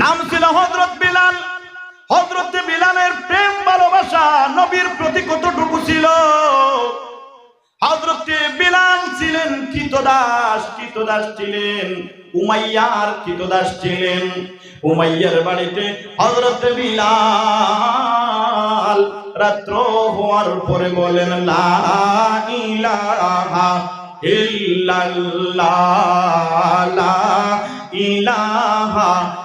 নাম ছিল হজরত বিলাল। হজরত বিলালের প্রেম, ভালোবাসা নবীর প্রতি কতটুকু ছিল? হজরতে বিলাল ছিলেন কৃতদাস কৃতদাস ছিলেন উমাইয়ার কৃতদাস ছিলেন। উমাইয়ার বাড়িতে হজরত বিলাল রাত্র হওয়ার পরে বলেন, লা ইলাহা লা ইলাহা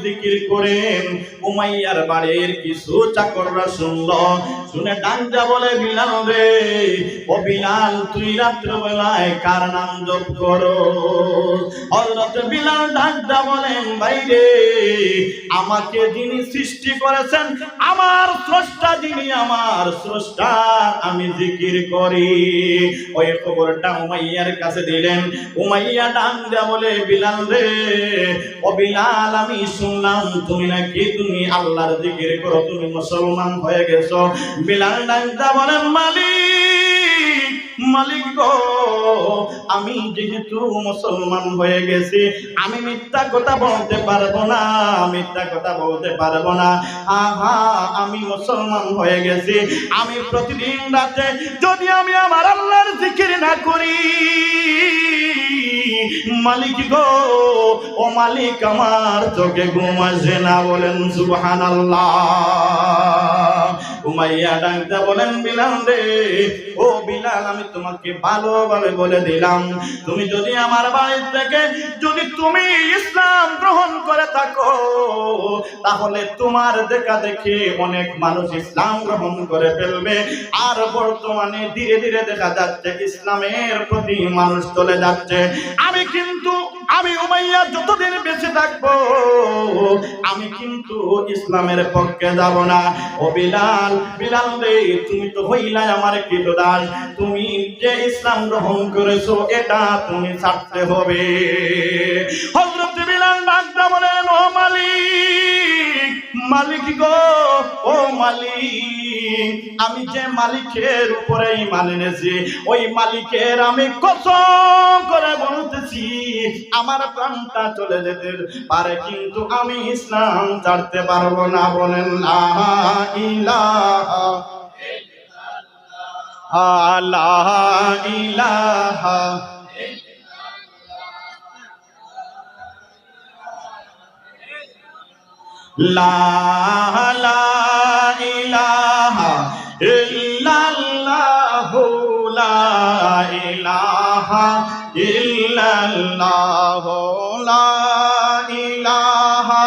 জিকির করেন। উমাইয়ার বাড়ির কিছু শুনে বলে রে রাত্রবেলায় কার নাম আমাকে যিনি সৃষ্টি করেছেন, আমার স্রষ্টা যিনি, আমার স্রষ্টা, আমি জিকির করি। ওই খবরটা উমাইয়ার কাছে দিলেন। উমাইয়া দেয়া বলে, বিলাল রে ও বিলাল, আমি শুনলাম তুমি নাকি তুমি আল্লাহর জিকির করো তুমি মুসলমান হয়ে গেছো। বিলাল দেয়া বলেন মালিক মালিক গো, আমি যেহেতু মুসলমান হয়ে গেছি, আমি মিথ্যা কথা বলতে পারব না, মিথ্যা কথা বলতে পারব না। আহা, আমি মুসলমান হয়ে গেছি। আমি প্রতিদিন রাতে যদি আমি আমার আল্লাহর জিকির না করি মালিক গো ও মালিক আমার চোখে ঘুম না বলেন সুবহানাল্লাহ। উমাইয়া ডাকতে বলেন, বিলাল রে, ও বিলাল, আমি তোমাকে ভালোভাবে বলে দিলাম। তুমি যদি আমার বাড়ির থেকে যদি তুমি ইসলাম গ্রহণ করে থাকো, তাহলে তোমার দেখা দেখে অনেক মানুষ ইসলাম গ্রহণ করে ফেলবে। আর বর্তমানে ধীরে ধীরে দেখা যাচ্ছে, ইসলামের প্রতি মানুষ চলে যাচ্ছে। আমি কিন্তু আমি উমাইয়া যতদিন বেঁচে থাকব, আমি কিন্তু ইসলামের পক্ষে যাব না। ও বিলাল বিলাল রে, তুমি তো হইলাই আমার কৃতদাস। তুমি যে ইসলাম গ্রহণ করেছ, এটা তুমি ছাড়তে হবে। হযরত বিলাল ডাকটা বলেন ও মালিক মালিক গো, ও মালিক, আমি যে মালিকের উপরে ইমান ওই মালিকের আমি কসম করে বলতেছি, আমার প্রাণটা চলে যেতে পারে, কিন্তু আমি ইসলাম ছাড়তে পারব না বলেন আল্লাহ ইলাহা লা লা ইলাহা ইল্লাল্লাহু লা ইলাহা ইল্লাল্লাহু লা ইলাহা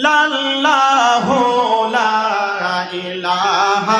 লাল্লাহু লা ইলাহা ইল্লাল্লাহ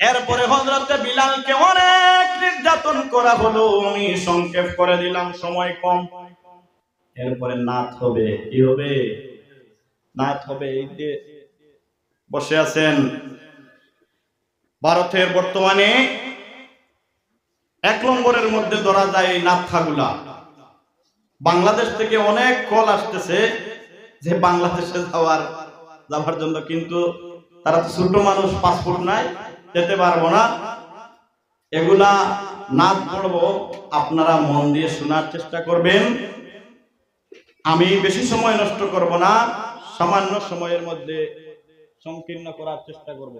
এরপরে হযরত বিলালকে অনেক নির্যাতন করা হলো। আমি সংক্ষেপ করে দিলাম, সময় কম। এরপরে নাথ হবে, কি হবে? নাথ হবে, এই যে বসে আছেন। ভারতের বর্তমানে এক নম্বরের মধ্যে ধরা যায় নাথাগুলা বাংলাদেশ থেকে অনেক কল আসতেছে যে বাংলাদেশে যাওয়ার যাওয়ার জন্য, কিন্তু তারা ছোট মানুষ, পাসপোর্ট নাই। যেতে পারব না। এগুলা নাচ পড়ব, আপনারা মন দিয়ে শোনার চেষ্টা করবেন। আমি বেশি সময় নষ্ট করব না, সামান্য সময়ের মধ্যে সংকীর্ণ করার চেষ্টা করব।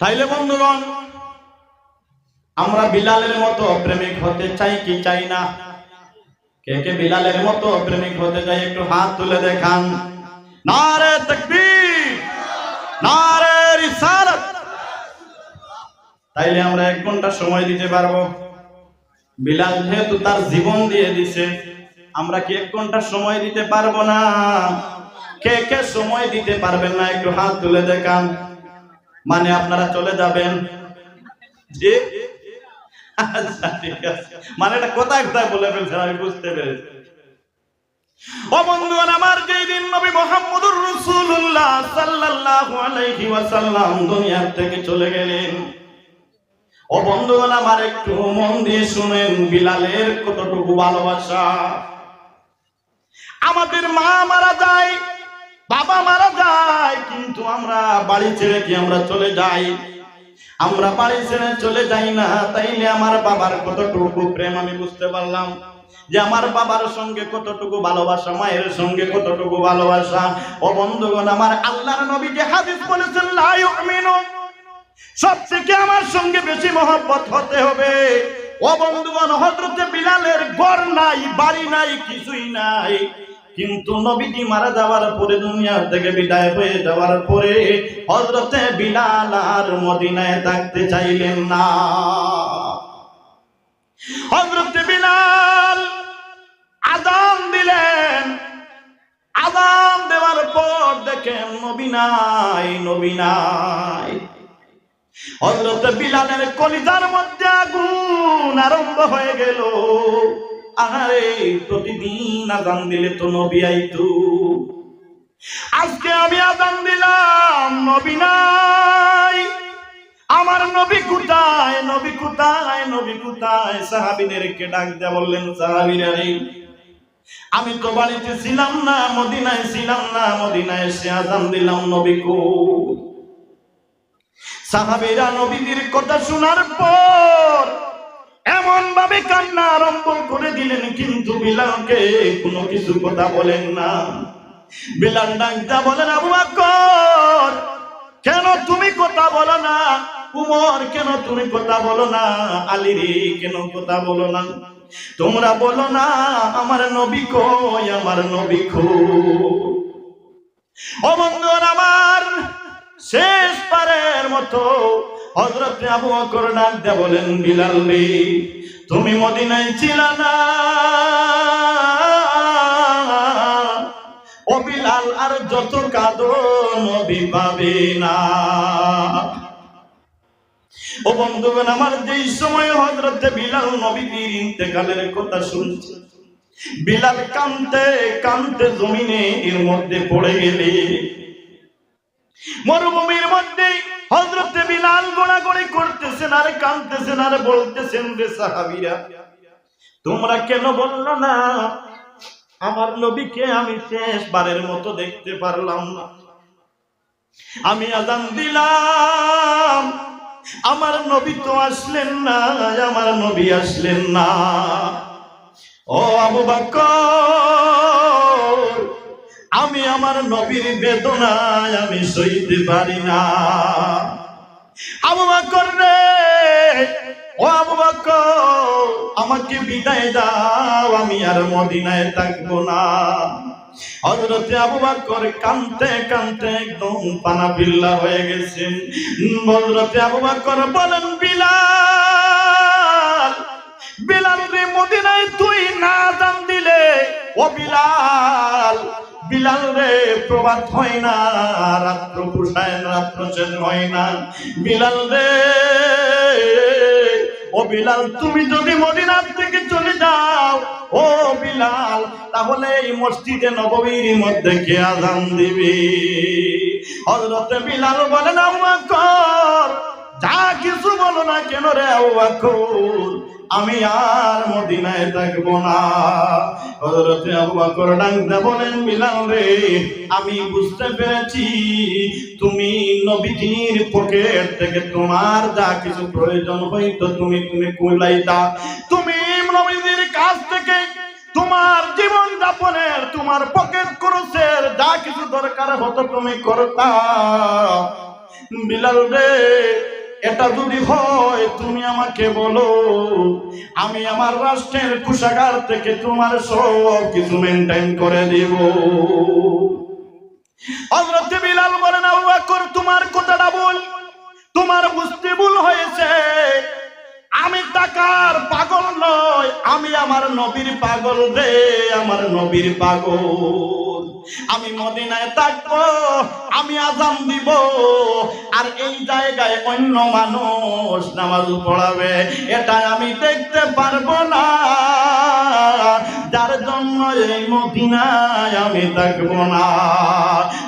তাইলে বন্ধুগণ, আমরা বিলালের মতো প্রেমিক হতে চাই কি চাই না? কে কে বিলালের মতো প্রেমিক হতে চাই একটু হাত তুলে দেখান। নারে তাকবীর, নারে রিসালাত। তাইলে আমরা এক ঘণ্টা সময় দিতে পারব। বিলাল যেহেতু তার জীবন দিয়ে দিছে, আমরা কি এক ঘণ্টা সময় দিতে পারব না? কে কে সময় দিতে পারবেন না একটু হাত তুলে দেখান। মানে আপনারা চলে যাবেন। জি মানে এটা কোথায় কোথায় বলে ফেলছেন, আমি বুঝতে পেরেছি। ও আমার যেই দিন নবী মোহাম্মদুর সাল্লাল্লাহু আলাইহি ওয়াসাল্লাম দুনিয়ার থেকে চলে গেলেন। ও বন্ধুগণ, আমার একটু মন দিয়ে শুনেন, বিলালের কতটুকু ভালোবাসা। আমাদের মা মারা যায়, বাবা মারা যায়, কিন্তু আমরা বাড়ি ছেড়ে কি আমরা চলে যাই? আমরা বাড়ি ছেড়ে চলে যাই না, তাইলে আমার বাবার কতটুকু প্রেম আমি বুঝতে পারলাম। যে আমার বাবার সঙ্গে কতটুকু ভালোবাসা, মায়ের সঙ্গে কতটুকু ভালোবাসা। ও বন্ধুগণ, আমার আল্লাহর নবী যে হাদিস বলেছেন, লা ইউমিনু সব থেকে আমার সঙ্গে বেশি মহব্বত হতে হবে। ও বন্ধুগণ, হযরতে বিলালের ঘর নাই, বাড়ি নাই, কিছুই নাই। কিন্তু নবীজি মারা যাওয়ার পরে দুনিয়া থেকে বিদায় হয়ে যাওয়ার পরে হজরতে বিলাল আর মদিনায় থাকতে চাইলেন না। হযরতে বিলাল আযান দিলেন। আযান দেওয়ার পর দেখেন নবী নাই নবী নাই। হযরত বিলালের কলিজার মধ্যে আগুন আরম্ভ হয়ে গেল। আরে প্রতিদিন আজান দিলে তো নবী আইতো। আজকে আমি আজান দিলাম, নবী নাই। আমার নবী কোথায় নবী কোথায় নবী কোথায়? সাহাবীদেরকে ডাক দেয়া বললেন, সাহাবীরা আমি তো বাড়িতে ছিলাম না, মদিনায় ছিলাম না, মদিনায় এসে আজান দিলাম, নবী কই? সাহাবেরা নবীদের কথা শোনার পর এমন ভাবে কান্না আরম্ভ করে দিলেন, কিন্তু বিলালকে কোনো কিছু কথা বলেন না। বিলাল ডাকটা বলেন, আবু বকর, কেন তুমি কথা বলো না? উমর, কেন তুমি কথা বলো না? আলী কেন কথা বলো না? তোমরা বলো না, আমার নবী কই, আমার নবী ও বন্ধুরা আমার শেষ পারের মতো হযরত আবু বকর ডাক দিয়ে বলেন, বিলাল রে, তুমি মদিনায় ছিল না? ও বিলাল, আর যত কাঁদো নবী পাবে না। ও বন্ধুগণ, আমার যেই সময় হযরত বিলাল নবীর ইন্তেকালের কথা শুনছে, বিলাল কানতে কানতে জমিনে এর মধ্যে পড়ে গেলে, মরুভূমির মধ্যে হজরতে বিলাল গোড়াগড়ি করতেছেন, আর কানতেছেন আর বলতেছেন রে সাহাবিরা, তোমরা কেন বলল না? আমার নবীকে আমি শেষবারের মতো দেখতে পারলাম না। আমি আদান দিলাম, আমার নবী তো আসলেন না, আমার নবী আসলেন না। ও আবু বকর আমি আমার নবীর বেদনায় আমি সইতে পারি না। আবু বকর রে, ও আবু বকর, আমাকে বিদায় দাও, আমি আর মদিনায় থাকব না। হযরতে আবু বকর কানতে কানতে একদম পানা বিল্লা হয়ে গেছেন। হযরতে আবু বকর বলেন, বিলাল বিলাল রে মদিনায় তুই না দান দিলে ও বিলাল বিলাল রে প্রভাত হয় না, রাত্র পুষায় রাত্র শেষ হয় না। বিলাল রে, ও বিলাল, তুমি যদি মদিনার থেকে চলে যাও, ও বিলাল, তাহলে এই মসজিদে নববীর মধ্যে কে আজান দিবি? হযরতে বিলাল বলেন, আম্মা কর যা কিছু বলো না কেন রে আবু আমি আর মদিনায় থাকব না। হযরতে আবু বকর ডাকতে বলেন, বিলাল রে, আমি বুঝতে পেরেছি। তুমি নবীজির পকেট থেকে তোমার যা কিছু প্রয়োজন হইতো তুমি তুমি কুলাইতা তুমি নবীজির কাছ থেকে তোমার জীবন যাপনের, তোমার পকেট খরচের যা কিছু দরকার হতো তুমি করতা। বিলাল রে এটা যদি হয়, তুমি আমাকে বলো, আমি আমার রাষ্ট্রের কুষাগার থেকে তোমার সব কিছু মেনটেন করে দিব। হযরত বিলাল বলেন, আবু বকর, তোমার কথাটা বল। তোমার বুঝতে ভুল হয়েছে। আমি টাকার পাগল নয়, আমি আমার নবীর পাগল রে, আমার নবীর পাগল। আমি মদিনায় থাকব, আমি আজান দিব, আর এই জায়গায় অন্য মানুষ নামাজ পড়াবে এটা আমি দেখতে পারব না। যার জন্য এই মদিনায় আমি থাকব না।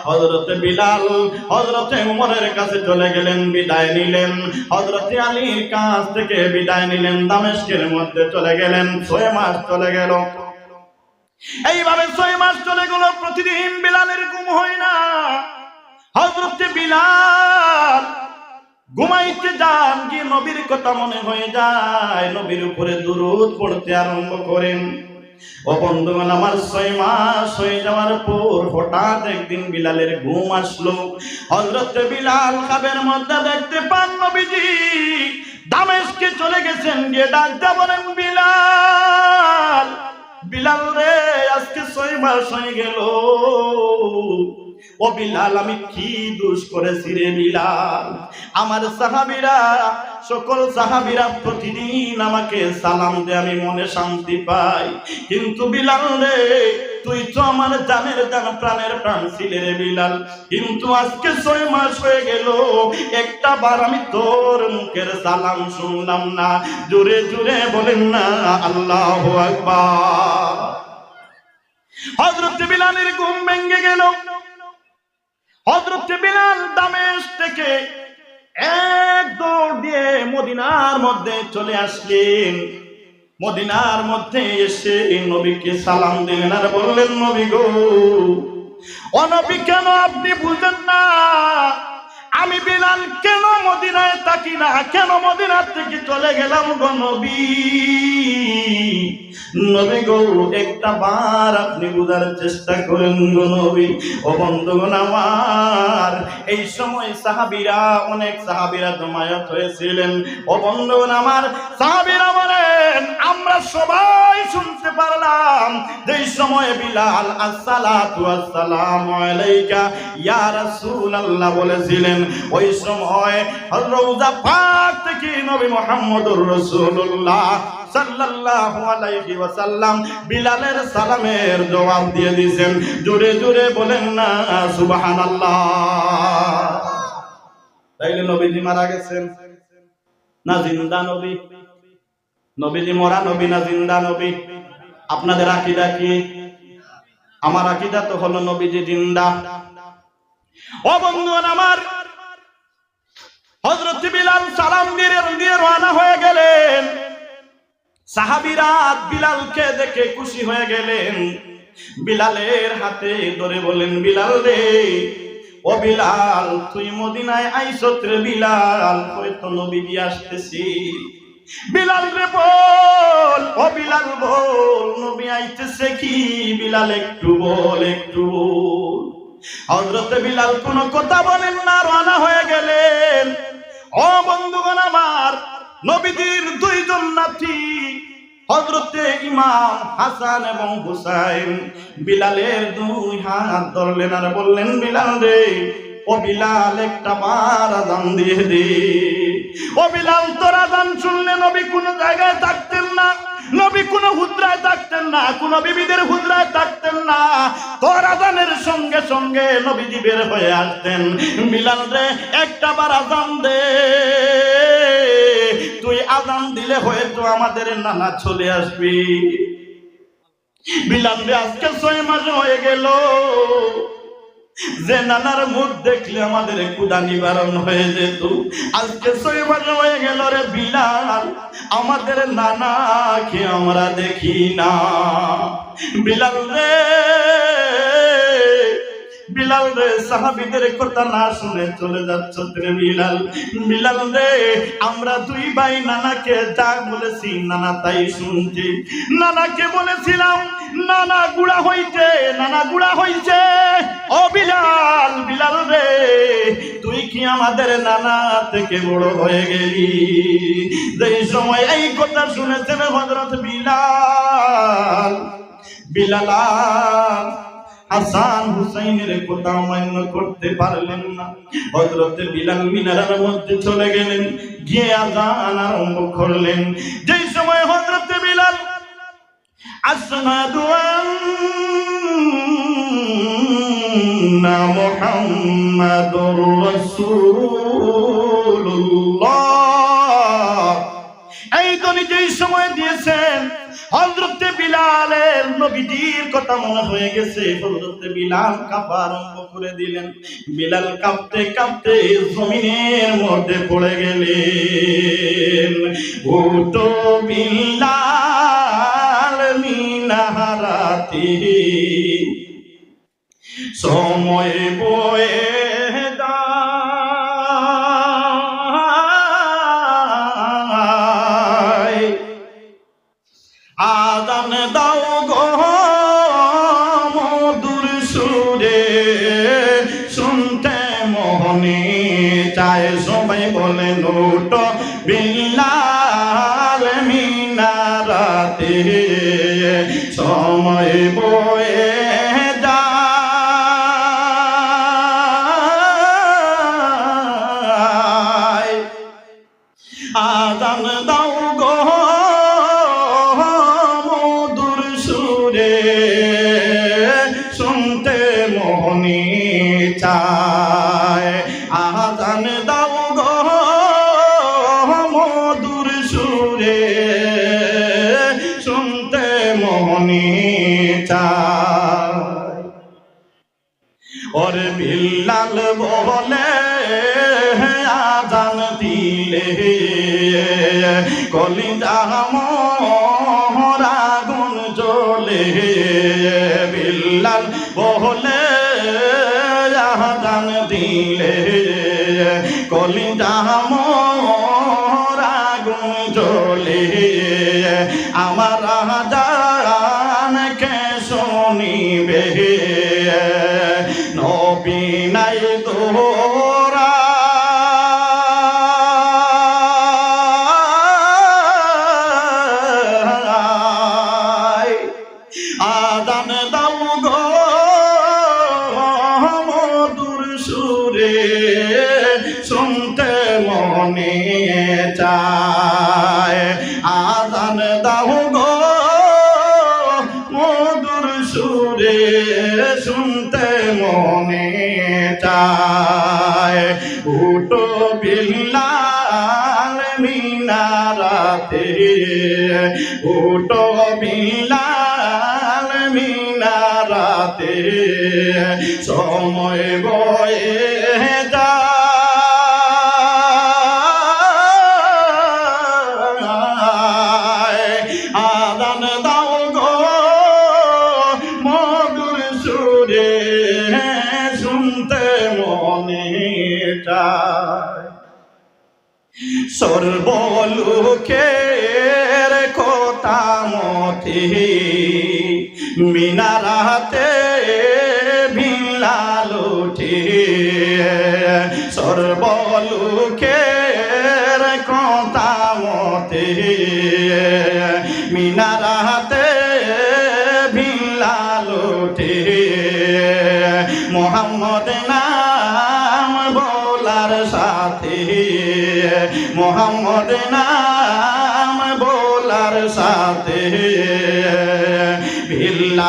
হজরতে বিলাল হজরতে উমরের কাছে চলে গেলেন, বিদায় নিলেন। হজরতে আলীর কাছ থেকে বিদায় নিলেন, দামেস্কের মধ্যে চলে গেলেন, ছয় মাস চলে গেল। এইভাবে ছয় মাস চলে গেল, প্রতিদিন বিলালের ঘুম হয় না। হজরতে বিলাল ঘুমাইতে যান নবীর কথা মনে হয়ে যায়, নবীর উপরে দুরুদ পড়তে আরম্ভ করেন। ও বন্ধুগণ, আমার ছয় মাস হয়ে যাওয়ার পর হঠাৎ একদিন বিলালের ঘুম আসলো। হজরত বিলাল খাবের মধ্যে দেখতে পান নবীজি দামেশকে চলে গেছেন, গিয়ে ডাকতে বলেন, বিলাল বিলাল রে, আজকে ছয় মাস হয়ে গেল। ও বিলাল, আমি কি দোষ করেছি রে বিলাল? আমার সাহাবিরা, সকল সাহাবিরা প্রতিদিন আমাকে সালাম দে আমি মনে শান্তি পাই। কিন্তু বিলাল রে তুই তো আমার জানের জান, প্রাণের প্রাণ ছিলে রে বিলাল। কিন্তু আজকে ছয় মাস হয়ে গেল, একটা বার আমি তোর মুখের সালাম শুনলাম না। জোরে জোরে বলেন না, আল্লাহ আকবার। হযরত বিলালের ঘুম ভেঙে গেল। হযরত বিলাল দামেশ থেকে এক দৌড় দিয়ে মদিনার মধ্যে চলে আসলেন। মদিনার মধ্যে এসে নবীকে সালাম দিলেন আর বললেন, নবী গো, অনবী কেন আপনি বুঝেন না? আমি বিলাল, কেন মদিনায় থাকি না? কেন মদিনার থেকে চলে গেলাম গো নবী? নবী গো, একটা বার আপনি বুঝার চেষ্টা করেন গো নবী। ও বন্ধুগণ আমার, এই সময় সাহাবিরা, অনেক সাহাবিরা জমায়েত হয়েছিলেন। ও বন্ধুগণ আমার, সাহাবিরা বলেন, আমরা সবাই শুনতে পারলাম এই সময় বিলাল, আসসালাতু আসসালামু আলাইকা, ইয়া রাসূলুল্লাহ বলেছিলেন ওই সময় রওজা পাক থেকে নবী মুহাম্মদুর ওয়াসাল্লাম বিলালের সালামের জবাব দিয়ে দিয়েছেন। জোরে জোরে বলেন না, সুবহানাল্লাহ। তাইলে নবীজি মারা গেছেন। না জিন্দা নবী। নবীজি মরা নবী না জিন্দা নবী? আপনাদের আকীদা কি? আমার আকীদা তো হলো নবীজি জিন্দা। ও বন্ধুগণ আমার হযরত বিলাল সালাম দিয়ে রওনা হয়ে গেলেন। সাহাবীরা বিলালকে দেখে খুশি হয়ে গেলেন। বিলালের হাতে ধরে বলেন বিলাল রে, ও বিলাল, তুই মদিনায় আইসত রে বিলাল হয়তো নবীজি আসতেছি। বিলাল রে বল, ও বিলাল বল, নবী আইতেছে কি? বিলাল, একটু বল একটু বল। হযরত বিলাল কোনো কথা বলেন না রানা হয়ে গেলেন। ও বন্ধুগণ আমার, নবীজির দুইজন নাতি হজরতে ইমাম হাসান এবং হুসাইন। বিলালের দুই হাত ধরলেন আর বললেন, বিলাল রে, ও বিলাল, একটা বার আজান দিয়ে দে। ও বিলাল, তোর আজান শুনলে নবী কোনো জায়গায় থাকতেন না, নবী কোনো হুদ্রায় থাকতেন না, কোন বিবিদের হুদ্রায় থাকতেন না। তোর সঙ্গে সঙ্গে নবীজি বের হয়ে আসতেন। বিলাল রে, একটা বার আজান দে। তুই আজান দিলে হয়তো আমাদের নানা চলে আসবি। বিলাল রে, আজকে ছয় মাস হয়ে গেল। যে নানার মুখ দেখলে আমাদের কুদা নিবারণ হয়ে যেত। আজকে হয়ে গেল রে বিলাল, আমাদের নানাকে আমরা দেখি না। বিলাল রে বিলাল রে, সাহাবিদের কথা না শুনে চলে যাচ্ছ রে বিলাল। বিলাল রে, আমরা দুই ভাই নানাকে যা বলেছি নানা তাই শুনছি। নানাকে বলেছিলাম, নানা গুড়া হইছে, নানা গুড়া হইছে। ও বিলাল বিলাল রে, তুই কি আমাদের নানা থেকে বড় হয়ে গেলি? যেই সময় এই কথা শুনেছেন হজরত বিলাল। বিলাল হাসান হুসাইনের কথা মান্য করতে পারলেন না। হজরত বিলাল মিনারের মধ্যে চলে গেলেন, গিয়ে আজান আরম্ভ করলেন। যেই সময় হজরত বিলাল এই ধ্বনি যেই সময় দিয়েছেন। হজরতে বিলালের নবীজির কথা মনে হয়ে গেছে। হজরতে বিলাল কাঁপা আরম্ভ করে দিলেন। বিলাল কাঁপতে কাঁপতে জমিনের মধ্যে পড়ে গেলেন। ওটো বিলাল মিনাহারাতি সময় বয়ে শুনতে মোহনি চায়। আদান দাও গো মধুর সুরে, শুনতে মোহনি চায়। ওর বিল্লাল বলে আজান দিলে কলি আমার জানকে বিল্লাল মিনারাতে উটো বিলাল মিনারাতে। সময় বয়ে যায় মিনারাতে ভিলাল উঠে সর্বলোকের কথা মতে মিনারাতে ভিলাল মোহাম্মদ নাম বলার সাথে মোহাম্মদ নাম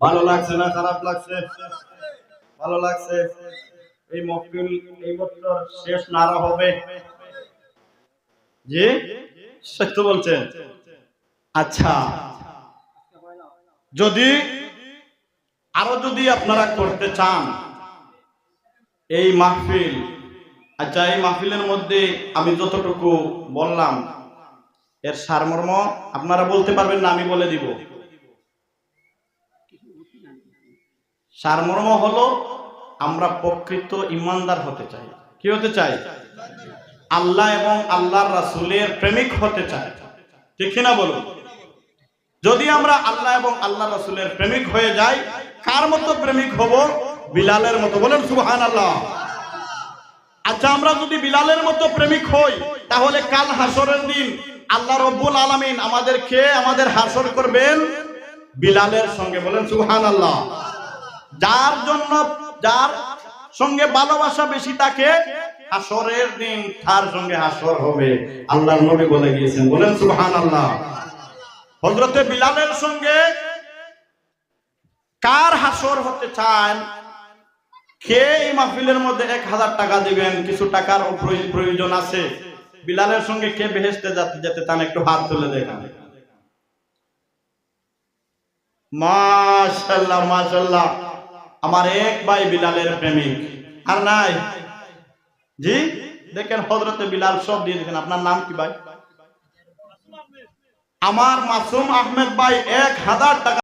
ভালো লাগছে না, খারাপ লাগছে? ভালো লাগছে? এই মকবিল, এই বছর শেষ নারা হবে। জি? সত্য বলছেন? আচ্ছা। যদি, আরও যদি আপনারা করতে চান, এই মাহফিল আচ্ছা এই মাহফিলের মধ্যে আমি যতটুকু বললাম, এর সারমর্ম আপনারা বলতে পারবেন না, আমি বলে দিব। সারমর্ম হলো, আমরা প্রকৃত ইমানদার হতে চাই। কি হতে চাই? আল্লাহ এবং আল্লাহর রাসুলের প্রেমিক হতে চাই। ঠিক না বলুন? যদি আমরা আল্লাহ এবং আল্লাহ রাসুলের প্রেমিক হয়ে যাই, কার মতো প্রেমিক হব? বিলালের মতো। বলেন সুবহান আল্লাহ আচ্ছা আমরা যদি বিলালের মতো প্রেমিক হই, তাহলে কাল হাসরের দিন আল্লাহ রব্বুল আলামিন আমাদেরকে আমাদের হাসর করবেন বিলালের সঙ্গে। বলেন সুবহান আল্লাহ যার জন্য যার সঙ্গে ভালোবাসা বেশি থাকে হাসরের দিন তার সঙ্গে হাসর হবে। আল্লাহর নবী বলে গিয়েছেন, বলেন সুবহান আল্লাহ হজরতে বিলালের সঙ্গে কার হাসর হতে চান? কে এই মাহফিলের মধ্যে এক হাজার টাকা দিবেন? কিছু টাকার প্রয়োজন আছে। বিলালের সঙ্গে কে বেহেস্তে যাতে যেতে চান, একটু হাত তুলে দেখান। মাশাল্লাহ মাশাল্লাহ আমার এক ভাই বিলালের প্রেমিক। আর নাই? জি? দেখেন হজরতে বিলাল সব দিয়ে দেখেন, আপনার নাম কি ভাই? আমার মাসুম আহমেদ ভাই এক হাজার টাকা